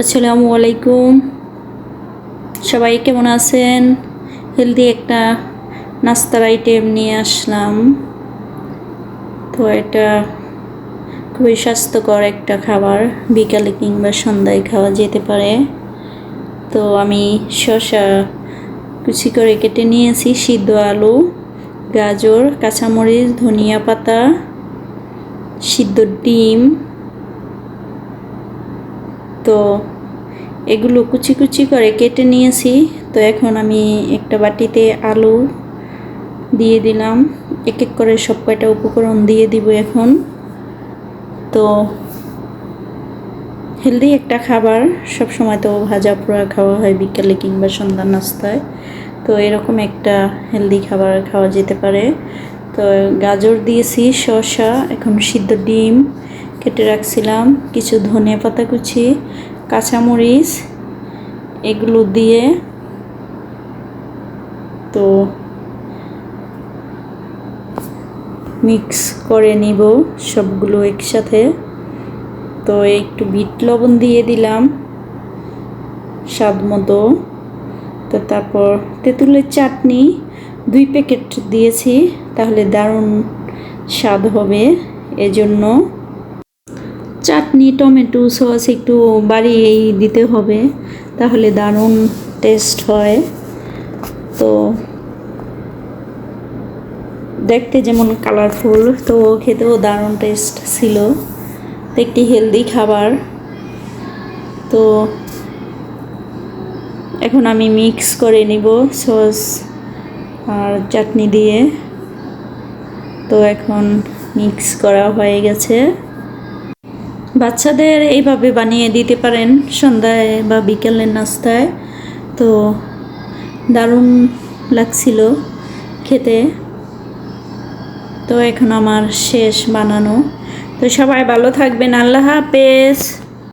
আসসালামু আলাইকুম। সবাই কেমন আছেন? হেলদি একটা নাস্তার আইটেম নিয়ে আসলাম। তো এটা খুবই স্বাস্থ্যকর একটা খাবার। বিকালে কিংবা সন্ধ্যায় খাওয়া যেতে পারে। তো আমি শসা কুচি করে কেটে নিয়েছি, সিদ্ধ আলু, গাজর, কাঁচামরিচ, ধনিয়া পাতা, সিদ্ধ ডিম তো এগুলো কুচি কুচি করে কেটে নিয়েছি। তো এখন আমি একটা বাটিতে আলু দিয়ে দিলাম। এক এক করে সব কয়টা উপকরণ দিয়ে দিব এখন। তো হেলদি একটা খাবার। সব সময় তো ভাজা পোড়া খাওয়া হয় বিকালে কিংবা সন্ধ্যা নাস্তায়। তো এরকম একটা হেলদি খাবার খাওয়া যেতে পারে। তো গাজর দিয়েছি, শসা, এখন সিদ্ধ ডিম। কেটে রাখছিলাম কিছু ধনে পাতা কুচি, কাঁচামরিচ, এগুলো দিয়ে তো মিক্স করে নিব সবগুলো একসাথে। তো একটু বিট লবণ দিয়ে দিলাম স্বাদ মতো তো তারপর তেঁতুলের চাটনি, দুই প্যাকেট দিয়েছি, তাহলে দারুণ স্বাদ হবে। এজন্য চাটনি, টমেটো সস একটু বাড়িয়েই দিতে হবে, তাহলে দারুণ টেস্ট হয়। তো দেখতে যেমন কালারফুল তো খেতেও দারুণ টেস্ট ছিল। একটি হেলদি খাবার। তো এখন আমি মিক্স করে নিব সস আর চাটনি দিয়ে। তো এখন মিক্স করা হয়ে গেছে। বাচ্চাদের এইভাবে বানিয়ে দিতে পারেন সন্ধ্যায় বা বিকেলের নাস্তায়। তো দারুণ লাগছিল খেতে। তো এখন আমার শেষ বানানো। তো সবাই ভালো থাকবেন। আল্লাহ হাফেজ।